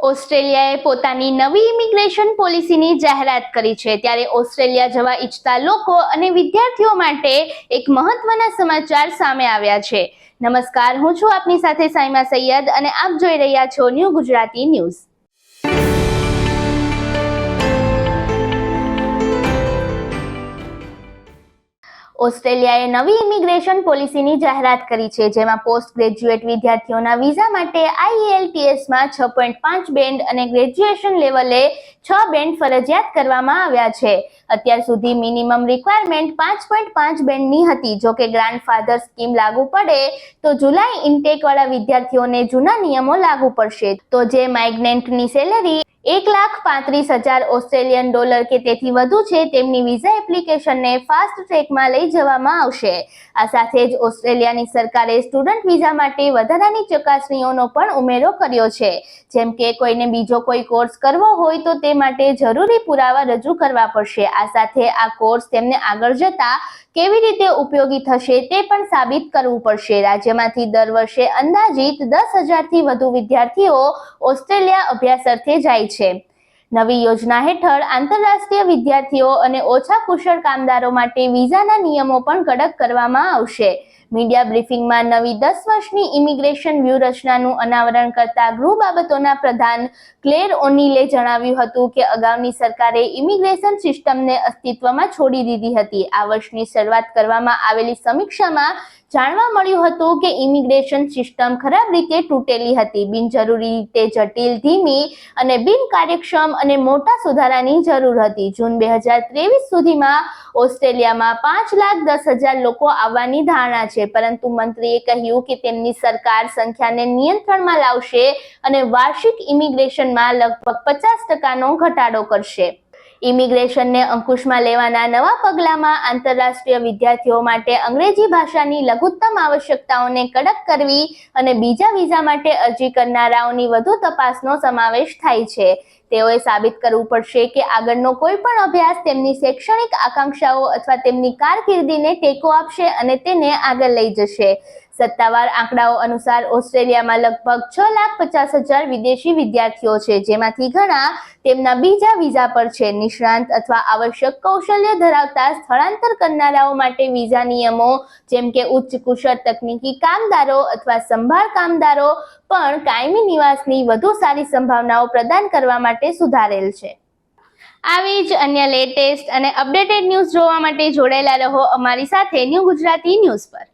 ઓસ્ટ્રેલિયાએ પોતાની નવી ઇમિગ્રેશન પોલિસીની જાહેરાત કરી છે. ત્યારે ઓસ્ટ્રેલિયા જવા ઈચ્છતા લોકો અને વિદ્યાર્થીઓ માટે એક મહત્વના સમાચાર સામે આવ્યા છે. નમસ્કાર, હું છું આપની સાથે સાઈમા સૈયદ અને આપ જોઈ રહ્યા છો ન્યૂ ગુજરાતી ન્યૂઝ. ઓસ્ટ્રેલિયાએ નવી ઇમિગ્રેશન પોલિસીની જાહેરાત કરી છે, જેમાં પોસ્ટ ગ્રેજ્યુએટ વિદ્યાર્થીઓના વિઝા માટે આઈએલટીએસમાં છ પોઈન્ટ પાંચ બેન્ડ અને ગ્રેજ્યુએશન લેવલે છ બેન્ડ ફરજિયાત કરવામાં આવ્યા છે. અત્યાર સુધી મિનિમમ રિક્વાયરમેન્ટ પાંચ પોઈન્ટ પાંચ બેન્ડની હતી. જો કે ગ્રાન્ડફાધર સ્કીમ લાગુ પડે, તો જુલાઈ ઇન્ટેકવાળા વિદ્યાર્થીઓને જૂના નિયમો લાગુ પડશે. તો જે માઇગ્નેન્ટની સેલેરી એક લાખ પાંત્રીસ હજાર ઓસ્ટ્રેલિયન ડોલર કે તેથી વધુ છે તેમની વિઝા એપ્લિકેશનને ફાસ્ટ ટ્રેકમાં લઈ જવામાં આવશે. આ સાથે જ ઓસ્ટ્રેલિયાની સરકારે સ્ટુડન્ટ વિઝા માટે વધારાની ચકાસણીઓનો પણ ઉમેરો કર્યો છે. જેમ કે કોઈને બીજો કોઈ કોર્સ કરવો હોય તો તે માટે જરૂરી પુરાવા રજૂ કરવા પડશે. આ સાથે આ કોર્સ તેમને આગળ જતા કેવી રીતે ઉપયોગી થશે તે પણ સાબિત કરવું પડશે. રાજ્યમાંથી દર વર્ષે અંદાજિત દસ હજારથી વધુ વિદ્યાર્થીઓ ઓસ્ટ્રેલિયા અભ્યાસ અર્થે જાય છે. નવી યોજના હેઠળ આંતરરાષ્ટ્રીય વિદ્યાર્થીઓ અને ઓછા કુશળ કામદારો માટે વિઝાના નિયમો પણ કડક કરવામાં આવશે. મીડિયા બ્રીફિંગમાં નવી દસ વર્ષની ઇમિગ્રેશન વ્યૂહરચનાનું અનાવરણ કરતા ગૃહ બાબતોના પ્રધાન ક્લેર ઓનીલે જણાવ્યું હતું કે અગાઉની સરકારે ઇમિગ્રેશન સિસ્ટમને અસ્તિત્વમાં છોડી દીધી હતી. આ વર્ષની શરૂઆત કરવામાં આવેલી સમીક્ષામાં જાણવા મળ્યું હતું કે ઇમિગ્રેશન સિસ્ટમ ખરાબ રીતે તૂટેલી હતી. બિનજરૂરી રીતે જટિલ, ધીમી અને બિનકાર્યક્ષમ અને મોટા સુધારાની જરૂર હતી. જૂન બે હજાર ત્રેવીસ સુધીમાં ઓસ્ટ્રેલિયામાં પાંચ લાખ દસ હજાર લોકો આવવાની ધારણા છે. પરંતુ મંત્રીએ કહ્યું કે તેમની સરકાર સંખ્યાને નિયંત્રણમાં લાવશે અને વાર્ષિક ઇમિગ્રેશનમાં લગભગ પચાસ ટકાનો ઘટાડો કરશે. ઇમિગ્રેશનને અંકુશમાં લેવાના નવા પગલામાં આંતરરાષ્ટ્રીય વિદ્યાર્થીઓ માટે અંગ્રેજી ભાષાની લઘુત્તમ આવશ્યકતાઓને કડક કરવી અને બીજા વિઝા માટે અરજી કરનારાઓની વધુ તપાસનો સમાવેશ થાય છે. તેઓએ સાબિત કરવું પડશે કે આગળનો કોઈ પણ અભ્યાસ તેમની શૈક્ષણિક આકાંક્ષાઓ અથવા તેમની કારકિર્દીને ટેકો આપશે અને તેને આગળ લઈ જશે. સત્તાવાર આંકડાઓ અનુસાર ઓસ્ટ્રેલિયામાં લગભગ છ લાખ પચાસ હજાર વિદેશી વિદ્યાર્થીઓ છે, જેમાંથી ઘણા તેમના બીજા વિઝા પર છે. નિષ્ણાંત અથવા આવશ્યક કૌશલ્ય ધરાવતા સ્થળાંતર કરનારાઓ માટે વિઝા નિયમો, જેમ કે ઉચ્ચ કુશળ તકનીકી કામદારો અથવા સંભાળ કામદારો પણ કાયમી નિવાસની વધુ સારી સંભાવનાઓ પ્રદાન કરવા માટે સુધારેલ છે. આવી જ અન્ય લેટેસ્ટ અને અપડેટેડ ન્યૂઝ જોવા માટે જોડાયેલા રહો અમારી સાથે ન્યૂ ગુજરાતી ન્યૂઝ પર.